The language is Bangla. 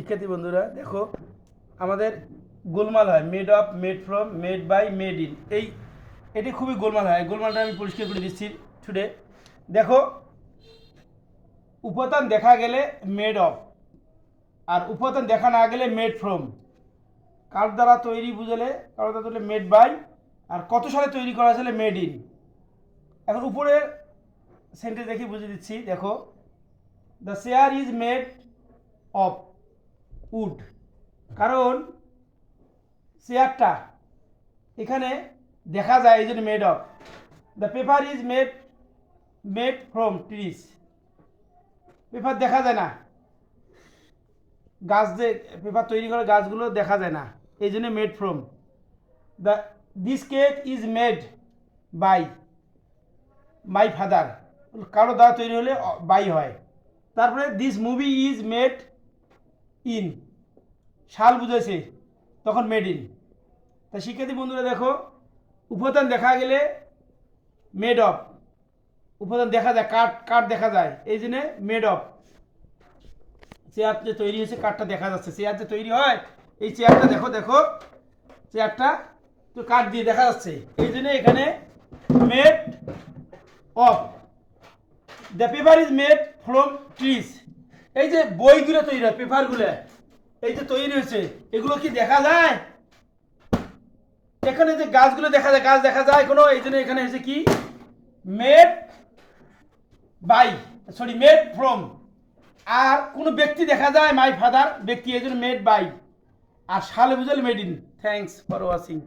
শিক্ষার্থী বন্ধুরা, দেখো, আমাদের গোলমাল হয় made of made from made by made in এই, এটি খুবই গোলমাল হয়, গোলমালটা আমি পরিষ্কার করে দিচ্ছি টুডে দেখো উপাদান দেখা গেলে মেড অফ আর উপাদান দেখা না গেলে মেড ফ্রম কার দ্বারা তৈরি বুঝালে, কারও দ্বারা তৈরি মেড বাই আর কত সালে তৈরি করা হয়েছিল মেড ইন এখন উপরে সেন্টেন্স দেখি বুঝিয়ে দিচ্ছি, দেখো the chair is made of wood. কারণ চেয়ারটা এখানে দেখা যায়, এই জন্য made of the paper is made made from trees paper দেখা যায় না। গাছ যে পেপার তৈরি করা গাছগুলো দেখা যায় না। এই জন্য made from the this cake is made by my father কারও দ্বারা তৈরি হলে বাই হয়। তারপরে this movie is made in. শাল বুঝেছে তখন মেড ইন তা শিক্ষার্থী বন্ধুরা দেখো, উপাদান দেখা গেলে মেড অফ উপাদান দেখা যায়, কাঠ কাঠ দেখা যায়, এই জন্য মেড অফ চেয়ার যে তৈরি হয়েছে, কাঠটা দেখা যাচ্ছে। চেয়ার যে তৈরি হয়, এই চেয়ারটা দেখো দেখো চেয়ারটা তো কাঠ দিয়ে দেখা যাচ্ছে। এই জন্য এখানে made of the paper is made from trees এই যে বইগুলো তৈরি হয় পেপারগুলো এই যে তৈরি হয়েছে, এগুলো কি দেখা যায়? এখানে যে গাছগুলো দেখা যায়, গাছ দেখা যায় কোনো, এই জন্য এখানে হয়েছে কি? Made by sorry made from আর কোনো ব্যক্তি দেখা যায় মাই ফাদার ব্যক্তি, এই জন্য মেড বাই আর সালে বুঝালে made in thanks for watching